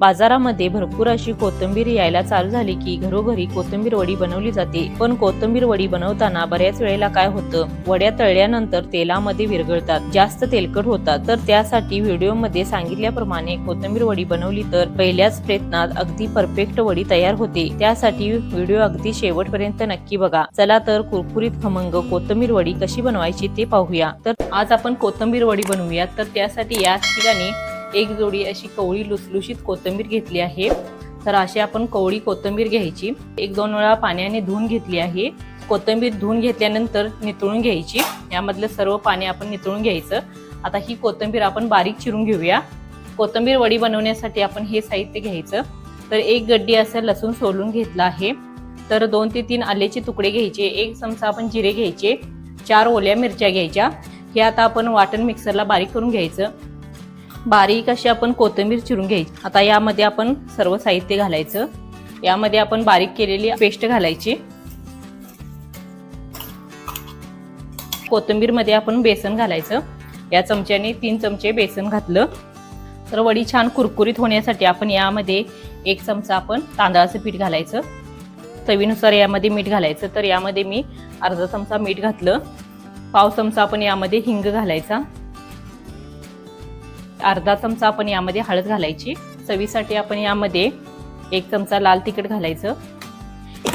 बाजारामध्ये भरपूर अशी कोथिंबीर यायला चालू झाली की घरोघरी कोथिंबीर वडी बनवली जाते. पण कोथिंबीर वडी बनवताना बऱ्याच वेळेला काय होतं? वड्या तळल्यानंतर तेलामध्ये विरघळतात. जास्त तेलकट होतात. तर त्यासाठी व्हिडिओमध्ये सांगितल्याप्रमाणे कोथिंबीर वडी बनवली तर पहिल्याच प्रयत्नात अगदी परफेक्ट वडी तयार होते. त्यासाठी व्हिडिओ अगदी शेवटपर्यंत नक्की बघा. चला तर कुरकुरीत खमंग कोथिंबीर वडी कशी बनवायची ते पाहूया. तर आज आपण कोथिंबीर वडी बनवूया तर त्यासाठी याच ठिकाणी एक जोडी अशी कवळी लुसलुशीत कोथिंबीर घेतली आहे. तर अशी आपण कवळी कोथिंबीर घ्यायची. एक दोन वेळा पाण्याने धुवून घेतली आहे. कोथिंबीर धुवून घेतल्यानंतर नितळून घ्यायची. यामधलं सर्व पाणी आपण नितळून घ्यायचं. आता ही कोथिंबीर आपण बारीक चिरून घेऊया. कोथिंबीर वडी बनवण्यासाठी आपण हे साहित्य घ्यायचं. तर एक गड्डी असं लसूण सोलून घेतला आहे. तर दोन ते तीन आल्याचे तुकडे घ्यायचे. एक चमचा आपण जिरे घ्यायचे. चार ओल्या मिरच्या घ्यायच्या. हे आता आपण वाटण मिक्सरला बारीक करून घ्यायचं. बारीक अशी आपण कोथिंबीर चिरून घ्यायची. आता यामध्ये आपण सर्व साहित्य घालायचं. यामध्ये आपण बारीक केलेली पेस्ट घालायची. कोथिंबीरमध्ये आपण बेसन घालायचं. या चमच्याने तीन चमचे बेसन घातलं. तर वडी छान कुरकुरीत होण्यासाठी आपण यामध्ये एक चमचा आपण तांदळाचं पीठ घालायचं. चवीनुसार यामध्ये मीठ घालायचं. तर यामध्ये मी अर्धा चमचा मीठ घातलं. पाव चमचा आपण यामध्ये हिंग घालायचा. अर्धा चमचा आपण यामध्ये हळद घालायची. चवीसाठी आपण यामध्ये एक चमचा लाल तिखट घालायचं.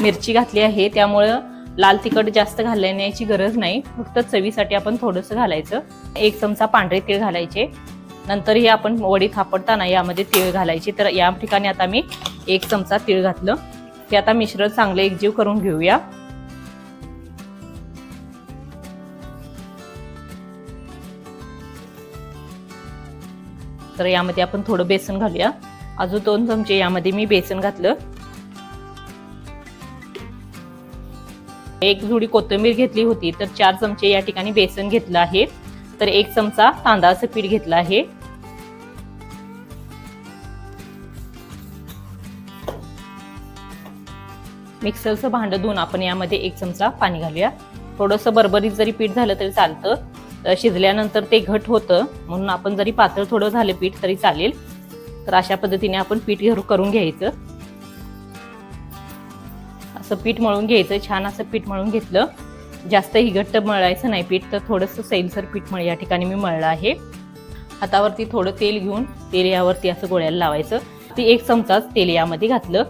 मिरची घातली आहे त्यामुळं लाल तिखट जास्त घालण्याची गरज नाही. फक्त चवीसाठी आपण थोडंसं घालायचं. एक चमचा पांढरे तीळ घालायचे. नंतर हे आपण वडी थापडताना यामध्ये तीळ घालायचे. तर या ठिकाणी आता मी एक चमचा तीळ घातलं. ते आता मिश्रण चांगलं एकजीव करून घेऊया. तर यामध्ये आपण थोडं बेसन घालूया. अजून दोन चमचे यामध्ये मी बेसन घातलं. एक जुडी कोथिंबीर घेतली होती तर चार चमचे या ठिकाणी बेसन घेतलं आहे. तर एक चमचा तांदळाचं पीठ घेतलं आहे. मिक्सरचं भांडं धुवून आपण यामध्ये एक चमचा पाणी घालूया. थोडंसं बरबरीत जरी पीठ झालं तरी चालतं. शिजल्यानंतर ते घट होतं. म्हणून आपण जरी पातळ थोडं झालं पीठ तरी चालेल. तर अशा पद्धतीने आपण पीठ घेऊ करून घ्यायचं. असं पीठ मळून घ्यायचं. छान असं पीठ मळून घेतलं. जास्तही घट्ट मळायचं नाही पीठ तर थोडंसं सैलसर पीठ मळ या ठिकाणी मी मळलं आहे. हातावरती थोडं तेल घेऊन तेल यावरती असं गोळ्याला लावायचं. ती एक चमचाच तेल यामध्ये घातलं.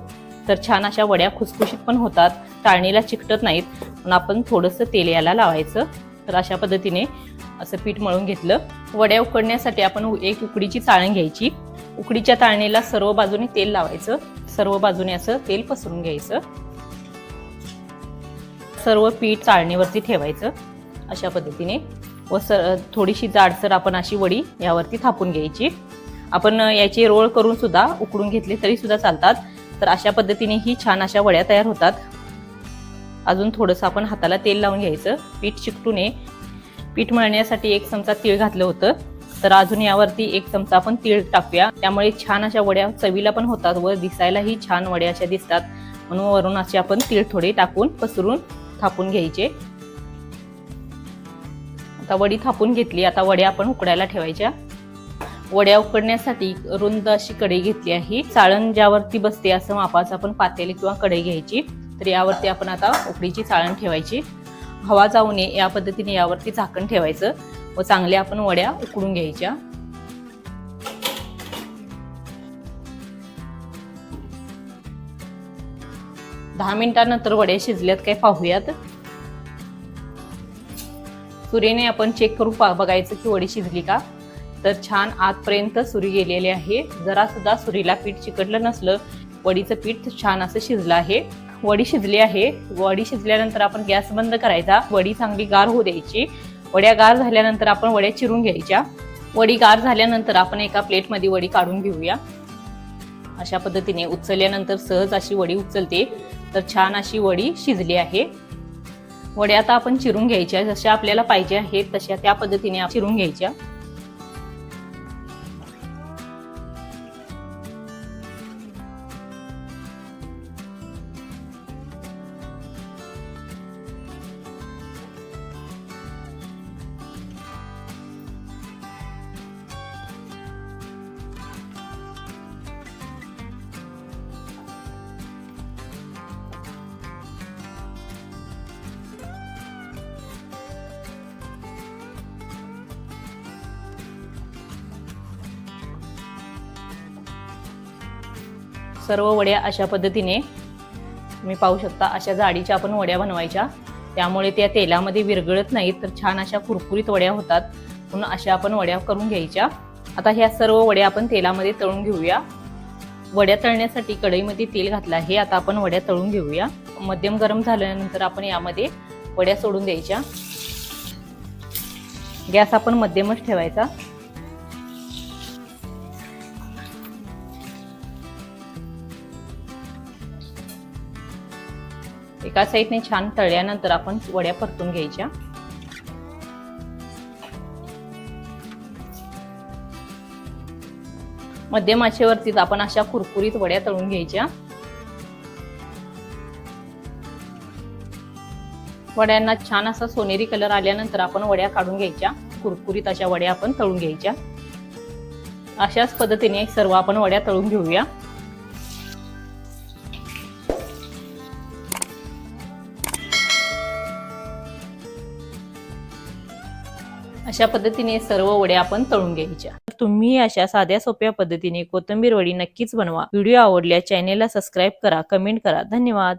तर छान अशा वड्या खुसखुशीत पण होतात. टाळणीला चिकटत नाहीत. पण आपण थोडंसं तेल याला लावायचं. तर अशा पद्धतीने असं पीठ मळून घेतलं. वड्या उकडण्यासाठी आपण एक उकडीची चाळण घ्यायची. उकडीच्या चाळणीला सर्व बाजूने तेल लावायचं. सर्व बाजूने असं तेल पसरून घ्यायचं. सर्व पीठ चाळणीवरती ठेवायचं. अशा पद्धतीने. व स थोडीशी जाडसर आपण अशी वडी यावरती थापून घ्यायची. आपण याची रोळ करून सुद्धा उकडून घेतले तरी सुद्धा चालतात. तर अशा पद्धतीने ही छान अशा वड्या तयार होतात. अजून थोडंसं आपण हाताला तेल लावून घ्यायचं. पीठ चिकटू नये. पीठ मळण्यासाठी एक चमचा तीळ घातलं होतं. तर अजून यावरती एक चमचा आपण तीळ टाकूया. त्यामुळे छान अशा वड्या चवीला पण होतात व दिसायलाही छान वड्या अशा दिसतात. म्हणून वरून असे आपण तीळ थोडे टाकून पसरून थापून घ्यायचे. आता वडी थापून घेतली. आता वड्या आपण उकडायला ठेवायच्या. वड्या उकडण्यासाठी रुंद अशी कढई घेतली आहे. चाळण ज्यावरती बसते असं मापाचं आपण पातेली किंवा कढई घ्यायची. तर यावरती आपण आता उकडीची चाळण ठेवायची. हवा जाऊ नये या पद्धतीने यावरती झाकण ठेवायचं. व चांगल्या आपण वड्या उकडून घ्यायच्या. दहा मिनिटानंतर वड्या शिजल्यात काय पाहूयात. सुरीने आपण चेक करून पा- बघायचं की वडी शिजली का. तर छान आतपर्यंत सुरी गेलेली आहे. जरा सुद्धा सुरीला पीठ चिकटलं नसलं वडीचं पीठ छान असं शिजलं आहे. वडी शिजली आहे. वडी शिजल्यानंतर आपण गॅस बंद करायचा. वडी चांगली गार होऊ द्यायची. वड्या गार झाल्यानंतर आपण वड्या चिरून घ्यायच्या. वडी गार झाल्यानंतर आपण एका प्लेटमध्ये वडी काढून घेऊया. अशा पद्धतीने उचलल्यानंतर सहज अशी वडी उचलते. तर छान अशी वडी शिजली आहे. वड्या आता आपण चिरून घ्यायच्या. जशा आपल्याला पाहिजे आहेत तशा त्या पद्धतीने चिरून घ्यायच्या. सर्व वड्या अशा पद्धतीने तुम्ही पाहू शकता. अशा जाडीच्या आपण वड्या बनवायच्या. त्यामुळे त्या तेलामध्ये विरघळत नाहीत तर छान अशा कुरकुरीत वड्या होतात. म्हणून अशा आपण वड्या करून घ्यायच्या. आता ह्या सर्व वड्या आपण तेलामध्ये तळून घेऊया. वड्या तळण्यासाठी कढईमध्ये तेल घातलं आहे. आता आपण वड्या तळून घेऊया. मध्यम गरम झाल्यानंतर आपण यामध्ये वड्या सोडून द्यायच्या. गॅस आपण मध्यमच ठेवायचा. एका साईडने छान तळल्यानंतर आपण वड्या परतून घ्यायच्या. मध्यम आचेवरतीच आपण अशा कुरकुरीत वड्या तळून घ्यायच्या. वड्यांना छान असा सोनेरी कलर आल्यानंतर आपण वड्या काढून घ्यायच्या. कुरकुरीत अशा वड्या आपण तळून घ्यायच्या. अशाच पद्धतीने सर्व आपण वड्या तळून घेऊया. अशा पद्धतीने सर्व वड्या आपण तळून घ्यायच्या. तुम्ही अशा साध्या सोप्या पद्धतीने कोथिंबीर वडी नक्कीच बनवा. व्हिडिओ आवडल्या चॅनेलला सबस्क्राईब करा कमेंट करा. धन्यवाद!